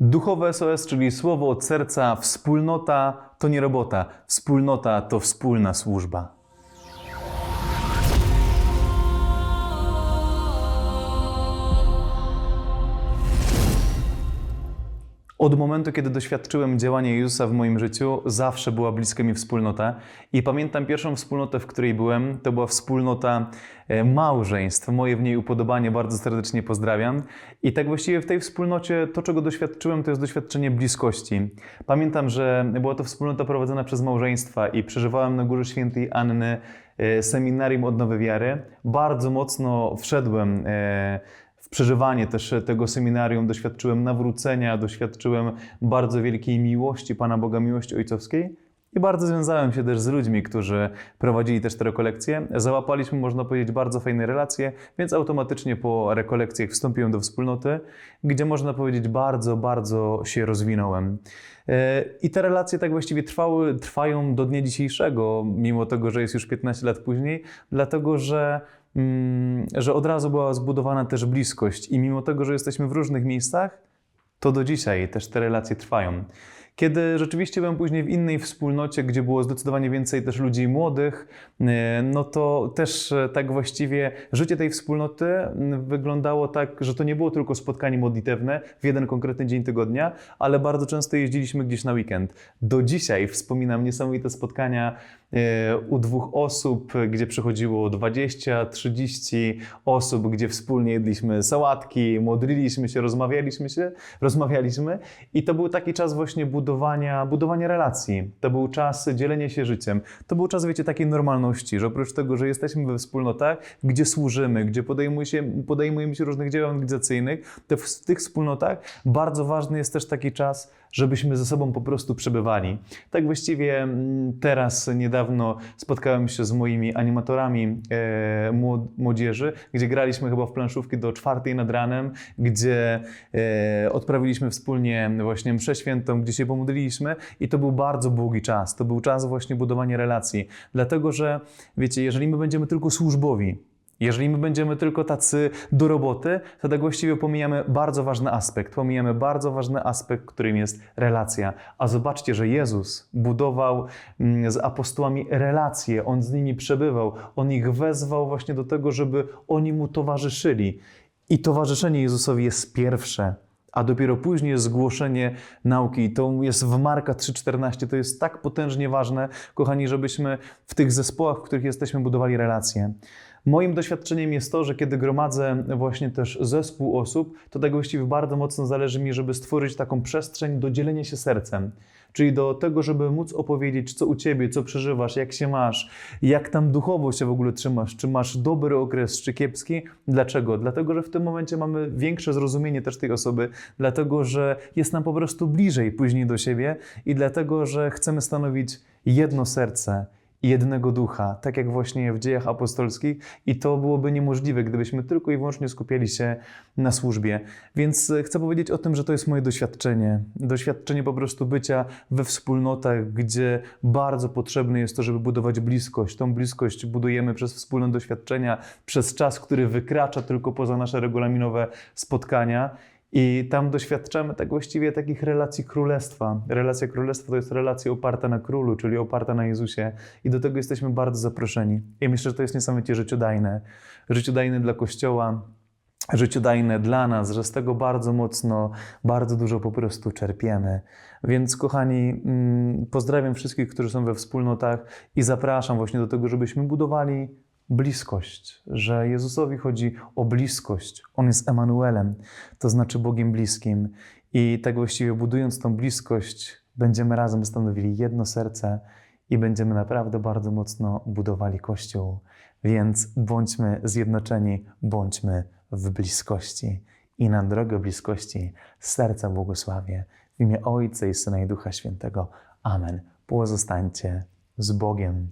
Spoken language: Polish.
Duchowe SOS, czyli słowo od serca, wspólnota to nie robota, wspólnota to wspólna służba. Od momentu, kiedy doświadczyłem działania Jezusa w moim życiu, zawsze była bliska mi wspólnota. I pamiętam pierwszą wspólnotę, w której byłem, to była wspólnota e, małżeństw. Moje w niej upodobanie bardzo serdecznie pozdrawiam. I tak właściwie w tej wspólnocie to, czego doświadczyłem, to jest doświadczenie bliskości. Pamiętam, że była to wspólnota prowadzona przez małżeństwa i przeżywałem na Górze Świętej Anny e, seminarium odnowy wiary. Bardzo mocno wszedłem e, w przeżywanie też tego seminarium doświadczyłem nawrócenia, doświadczyłem bardzo wielkiej miłości Pana Boga, miłości ojcowskiej. I bardzo związałem się też z ludźmi, którzy prowadzili też te rekolekcje. Załapaliśmy, można powiedzieć, bardzo fajne relacje, więc automatycznie po rekolekcjach wstąpiłem do wspólnoty, gdzie można powiedzieć bardzo, bardzo się rozwinąłem. E, I te relacje tak właściwie trwały, trwają do dnia dzisiejszego, mimo tego, że jest już 15 lat później, dlatego że że od razu była zbudowana też bliskość i mimo tego, że jesteśmy w różnych miejscach, to do dzisiaj też te relacje trwają. Kiedy rzeczywiście byłem później w innej wspólnocie, gdzie było zdecydowanie więcej też ludzi młodych, e, no to też e, tak właściwie życie tej wspólnoty wyglądało tak, że to nie było tylko spotkanie modlitewne w jeden konkretny dzień tygodnia, ale bardzo często jeździliśmy gdzieś na weekend. Do dzisiaj wspominam niesamowite spotkania e, u dwóch osób, gdzie przychodziło 20, 30 osób, gdzie wspólnie jedliśmy sałatki, modliliśmy się, rozmawialiśmy się, rozmawialiśmy i to był taki czas właśnie budowy budowania, budowania relacji. To był czas dzielenia się życiem. To był czas, wiecie, takiej normalności, że oprócz tego, że jesteśmy we wspólnotach, gdzie służymy, gdzie się, podejmujemy się różnych działań organizacyjnych, to w tych wspólnotach bardzo ważny jest też taki czas, żebyśmy ze sobą po prostu przebywali. Tak właściwie mm, teraz niedawno spotkałem się z moimi animatorami e, młodzieży, gdzie graliśmy chyba w planszówki do czwartej nad ranem, gdzie e, odprawiliśmy wspólnie właśnie mszę świętą, gdzie się pomodliliśmy i to był bardzo długi czas. To był czas właśnie budowania relacji. Dlatego, że wiecie, jeżeli my będziemy tylko służbowi, jeżeli my będziemy tylko tacy do roboty, tak właściwie pomijamy bardzo ważny aspekt. Pomijamy bardzo ważny aspekt, którym jest relacja. A zobaczcie, że Jezus budował mm, z apostołami relacje, On z nimi przebywał, On ich wezwał właśnie do tego, żeby oni Mu towarzyszyli. I towarzyszenie Jezusowi jest pierwsze a dopiero później zgłoszenie nauki. I to jest w Marka 3,14. To jest tak potężnie ważne, kochani, żebyśmy w tych zespołach, w których jesteśmy, budowali relacje. Moim doświadczeniem jest to, że kiedy gromadzę właśnie też zespół osób, to tak właściwie bardzo mocno zależy mi, żeby stworzyć taką przestrzeń do dzielenia się sercem. Czyli do tego, żeby móc opowiedzieć, co u ciebie, co przeżywasz, jak się masz, jak tam duchowo się w ogóle trzymasz, czy masz dobry okres, czy kiepski. Dlaczego? Dlatego, że w tym momencie mamy większe zrozumienie też tej osoby, dlatego, że jest nam po prostu bliżej później do siebie i dlatego, że chcemy stanowić jedno serce jednego ducha, tak jak właśnie w dziejach apostolskich, i to byłoby niemożliwe, gdybyśmy tylko i wyłącznie skupiali się na służbie. Więc e, chcę powiedzieć o tym, że to jest moje doświadczenie. Doświadczenie po prostu bycia we wspólnotach, gdzie bardzo potrzebne jest to, żeby budować bliskość. Tą bliskość budujemy przez wspólne doświadczenia, przez czas, który wykracza tylko poza nasze regulaminowe spotkania. I tam doświadczamy tak właściwie takich relacji królestwa. Relacja królestwa to jest relacja oparta na królu, czyli oparta na Jezusie. I do tego jesteśmy bardzo zaproszeni. I myślę, że to jest niesamowicie życiodajne. Życiodajne dla Kościoła, życiodajne dla nas, że z tego bardzo mocno, bardzo dużo po prostu czerpiemy. Więc kochani, mm, pozdrawiam wszystkich, którzy są we wspólnotach i zapraszam właśnie do tego, żebyśmy budowali bliskość, że Jezusowi chodzi o bliskość. On jest Emanuelem, to znaczy Bogiem bliskim. I tak właściwie budując tą bliskość, będziemy razem stanowili jedno serce i będziemy naprawdę bardzo mocno budowali Kościół. Więc bądźmy zjednoczeni, bądźmy w bliskości. I na drogę bliskości serca błogosławię. W imię Ojca i Syna i Ducha Świętego. Amen. Pozostańcie z Bogiem.